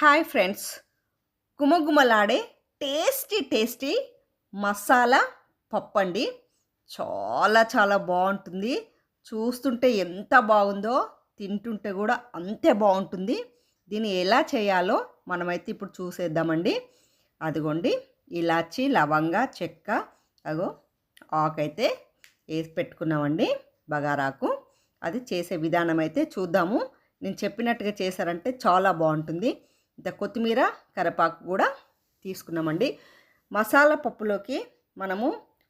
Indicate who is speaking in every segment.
Speaker 1: Hi friends. గుమగుమలాడే tasty tasty masala పప్పు అండి చాలా చాలా బాగుంటుంది. చూస్తుంటే ఎంత బాగుందో తింటుంటే కూడా అంతే బాగుంటుంది. దీన్ని ఎలా చేయాలో మనమైతే ఇప్పుడు చూసేద్దామండి. అదిగోండి ఇలాచి లవంగా చెక్క అగో ఆకైతే వేసి పెట్టుకున్నామండి బగారాకు. అది చేసే విధానం అయితే చూద్దాము. నేను చెప్పినట్టుగా చేశారంటే చాలా బాగుంటుంది. ఇంత కొత్తిమీర కరపాకు కూడా తీసుకున్నామండి. మసాలా పప్పులోకి మనము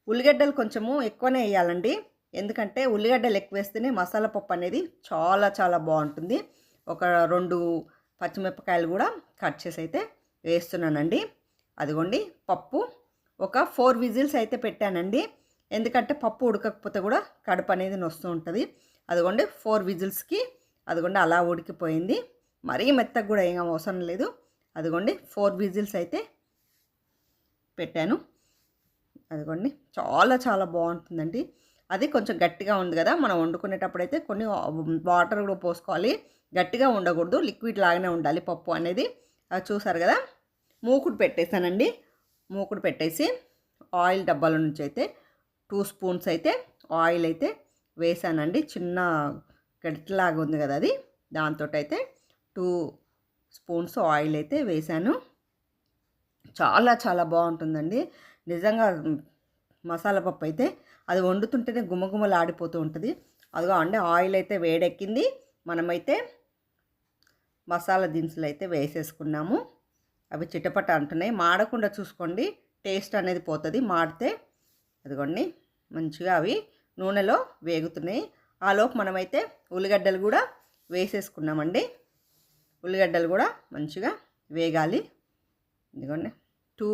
Speaker 1: ఉల్లిగడ్డలు కొంచెము ఎక్కువనే వేయాలండి. ఎందుకంటే ఉల్లిగడ్డలు ఎక్కువ వేస్తేనే మసాలా పప్పు అనేది చాలా చాలా బాగుంటుంది. ఒక రెండు పచ్చిమిరపకాయలు కూడా కట్ చేసి అయితే వేస్తున్నానండి. అదిగోండి పప్పు. ఒక ఫోర్ విజిల్స్ అయితే పెట్టానండి. ఎందుకంటే పప్పు ఉడకకపోతే కూడా కడుపు అనేది నొస్తూ ఉంటుంది. అదిగోండి ఫోర్ విజిల్స్కి అదిగోండి అలా ఉడికిపోయింది. మరీ మెత్తగా కూడా ఏం అవసరం లేదు. అదిగోండి ఫోర్ విజిల్స్ అయితే పెట్టాను. అదిగోండి చాలా చాలా బాగుంటుందండి. అది కొంచెం గట్టిగా ఉంది కదా మనం వండుకునేటప్పుడు అయితే కొన్ని వాటర్ కూడా పోసుకోవాలి. గట్టిగా ఉండకూడదు లిక్విడ్ లాగానే ఉండాలి పప్పు అనేది. అది చూసారు కదా మూకుడు పెట్టేశానండి. మూకుడు పెట్టేసి ఆయిల్ డబ్బాల నుంచి అయితే టూ స్పూన్స్ అయితే ఆయిల్ అయితే వేసానండి. చిన్న గట్టిలాగా ఉంది కదా అది. దాంతో అయితే టూ స్పూన్స్ ఆయిల్ అయితే వేసాను. చాలా చాలా బాగుంటుందండి. నిజంగా మసాలా పప్పు అయితే అది వండుతుంటేనే గుమగుమలు ఆడిపోతూ ఉంటుంది. అదిగో అంటే ఆయిల్ అయితే వేడెక్కింది. మనమైతే మసాలా దినుసులు అయితే వేసేసుకున్నాము. అవి చిటపట అంటున్నాయి. మాడకుండా చూసుకోండి టేస్ట్ అనేది పోతుంది. మాడితే అదిగోండి మంచిగా అవి నూనెలో వేగుతున్నాయి. ఆలోపు మనమైతే ఉల్లిగడ్డలు కూడా వేసేసుకున్నామండి. ఉల్లిగడ్డలు కూడా మంచిగా వేగాలి. ఇదిగోండి. టూ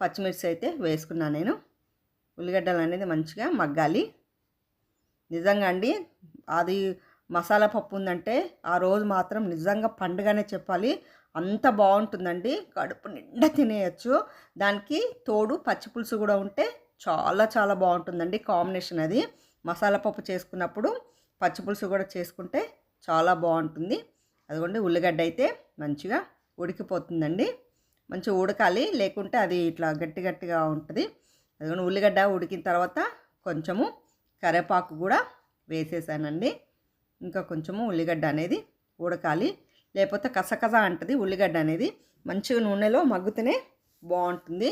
Speaker 1: పచ్చిమిర్చి అయితే వేసుకున్నాను నేను. ఉల్లిగడ్డలు అనేది మంచిగా మగ్గాలి. నిజంగా అండి అది మసాలా పప్పు ఉందంటే ఆ రోజు మాత్రం నిజంగా పండుగనే చెప్పాలి. అంత బాగుంటుందండి. కడుపు నిండా తినేయచ్చు. దానికి తోడు పచ్చిపులుసు కూడా ఉంటే చాలా చాలా బాగుంటుందండి కాంబినేషన్ అది. మసాలా పప్పు చేసుకున్నప్పుడు పచ్చిపులుసు కూడా చేసుకుంటే చాలా బాగుంటుంది. అదిగోండి ఉల్లిగడ్డ అయితే మంచిగా ఉడికిపోతుందండి. మంచిగా ఉడకాలి లేకుంటే అది ఇట్లా గట్టి గట్టిగా ఉంటుంది. అదిగోండి ఉల్లిగడ్డ ఉడికిన తర్వాత కొంచెము కరివేపాకు కూడా వేసేసానండి. ఇంకా కొంచెము ఉల్లిగడ్డ అనేది ఉడకాలి. లేకపోతే కసకస అంటుంది ఉల్లిగడ్డ అనేది. మంచిగా నూనెలో మగ్గుతూనే బాగుంటుంది.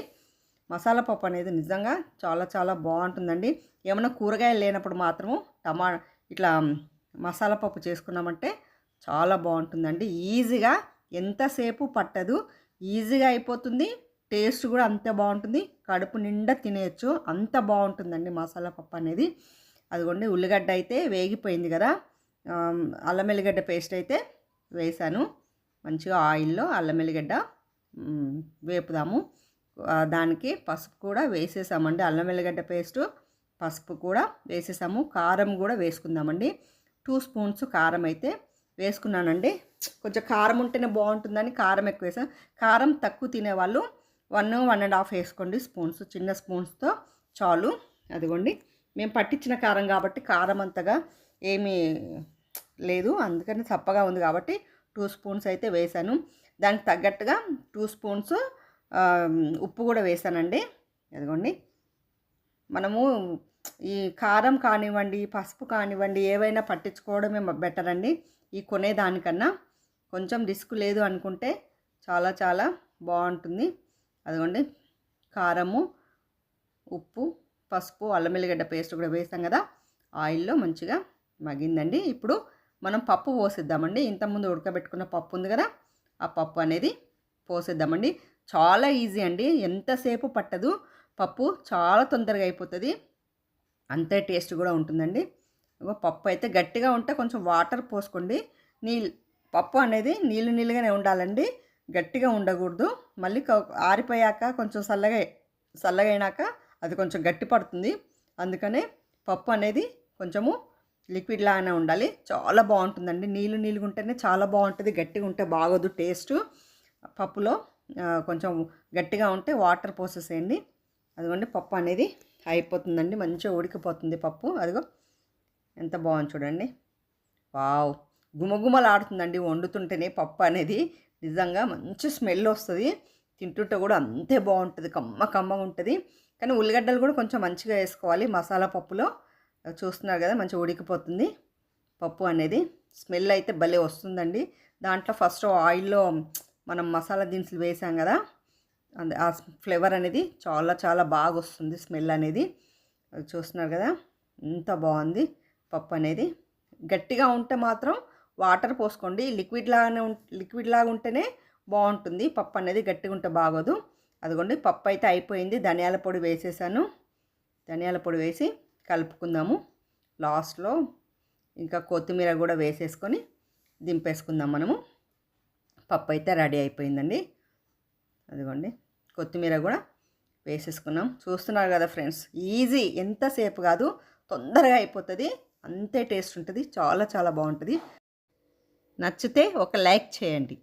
Speaker 1: మసాలా పప్పు అనేది నిజంగా చాలా చాలా బాగుంటుందండి. ఏమైనా కూరగాయలు లేనప్పుడు మాత్రము టమా ఇట్లా మసాలా పప్పు చేసుకున్నామంటే చాలా బాగుంటుందండి. ఈజీగా ఎంతసేపు పట్టదు. ఈజీగా అయిపోతుంది. టేస్ట్ కూడా అంతే బాగుంటుంది. కడుపు నిండా తినేయచ్చు. అంత బాగుంటుందండి మసాలా పప్పు అనేది. అదిగోండి ఉల్లిగడ్డ అయితే వేగిపోయింది కదా. అల్లం వెల్లిగడ్డ పేస్ట్ అయితే వేసాను మంచిగా ఆయిల్లో అల్లం వెల్లిగడ్డ వేపుదాము. దానికి పసుపు కూడా వేసేసామండి. అల్లం వెల్లిగడ్డ పేస్టు పసుపు కూడా వేసేసాము. కారం కూడా వేసుకుందామండి. టూ స్పూన్స్ కారం అయితే వేసుకున్నానండి. కొంచెం కారం ఉంటేనే బాగుంటుందని కారం ఎక్కువ వేసాను. కారం తక్కువ తినేవాళ్ళు వన్ వన్ అండ్ హాఫ్ వేసుకోండి స్పూన్స్ చిన్న స్పూన్స్తో చాలు. అదిగోండి. మేము పట్టించిన కారం కాబట్టి కారం అంతగా ఏమీ లేదు. అందుకని చప్పగా ఉంది కాబట్టి టూ స్పూన్స్ అయితే వేసాను. దానికి తగ్గట్టుగా టూ స్పూన్స్ ఉప్పు కూడా వేసానండి. అదిగోండి. మనము ఈ కారం కానివ్వండి పసుపు కానివ్వండి ఏవైనా పట్టించుకోవడమే బెటర్ అండి ఈ కొనేదానికన్నా కొంచెం రిస్క్ లేదు అనుకుంటే చాలా చాలా బాగుంటుంది. అదిగోండి కారము ఉప్పు పసుపు అల్లం వెల్లిగడ్డ పేస్ట్ కూడా వేసాం కదా ఆయిల్లో మంచిగా మగిందండి ఇప్పుడు మనం పప్పు పోసిద్దామండి. ఇంతకుముందు ఉడకబెట్టుకున్న పప్పు ఉంది కదా ఆ పప్పు అనేది పోసిద్దామండి. చాలా ఈజీ అండి. ఎంతసేపు పట్టదు. పప్పు చాలా తొందరగా అయిపోతుంది. అంతే టేస్ట్ కూడా ఉంటుందండి. పప్పు అయితే గట్టిగా ఉంటే కొంచెం వాటర్ పోసుకోండి. నీళ్ళు పప్పు అనేది నీళ్ళు నీళ్ళుగానే ఉండాలండి. గట్టిగా ఉండకూడదు. మళ్ళీ ఆరిపోయాక కొంచెం చల్లగా చల్లగైనాక అది కొంచెం గట్టి పడుతుంది. అందుకనే పప్పు అనేది కొంచెము లిక్విడ్ లాగానే ఉండాలి. చాలా బాగుంటుందండి. నీళ్ళు నీళ్ళుగా ఉంటేనే చాలా బాగుంటుంది. గట్టిగా ఉంటే బాగోదు టేస్ట్. పప్పులో కొంచెం గట్టిగా ఉంటే వాటర్ పోసేసేయండి. అదిగోండి పప్పు అనేది అయిపోతుందండి. మంచిగా ఉడికిపోతుంది పప్పు. అదిగో ఎంత బాగుంది చూడండి. వావ్! గుమగుమలాడుతుందండి వండుతుంటేనే పప్పు అనేది. నిజంగా మంచి స్మెల్ వస్తుంది. తింటుంటే కూడా అంతే బాగుంటుంది. కమ్మ కమ్మగా ఉంటుంది. కానీ ఉల్లిగడ్డలు కూడా కొంచెం మంచిగా వేసుకోవాలి. మసాలా పప్పులో. చూస్తున్నారు కదా మంచిగా ఉడికిపోతుంది పప్పు అనేది. స్మెల్ అయితే భలే వస్తుందండి. దాంట్లో ఫస్ట్ ఆయిల్లో మనం మసాలా దినుసులు వేసాం కదా ఆ ఫ్లేవర్ అనేది చాలా చాలా బాగా వస్తుంది స్మెల్ అనేది. అది చూస్తున్నారు కదా ఎంత బాగుంది. పప్పు అనేది గట్టిగా ఉంటే మాత్రం వాటర్ పోసుకోండి. లిక్విడ్ లాగానే ఉం లిక్విడ్ లాగా ఉంటేనే బాగుంటుంది. పప్పు అనేది గట్టిగా ఉంటే బాగోదు. అదిగోండి పప్పు అయితే అయిపోయింది. ధనియాల పొడి వేసేసాను. ధనియాల పొడి వేసి కలుపుకుందాము. లాస్ట్లో ఇంకా కొత్తిమీర కూడా వేసేసుకొని దింపేసుకుందాం మనము. పప్పు అయితే రెడీ అయిపోయిందండి. అదిగోండి కొత్తిమీర కూడా వేసేసుకున్నాం. చూస్తున్నారు కదా ఫ్రెండ్స్ ఈజీ. ఎంతసేపు కాదు తొందరగా అయిపోతుంది. అంతే టేస్ట్ ఉంటుంది చాలా చాలా బాగుంటుంది. నచ్చితే ఒక లైక్ చేయండి.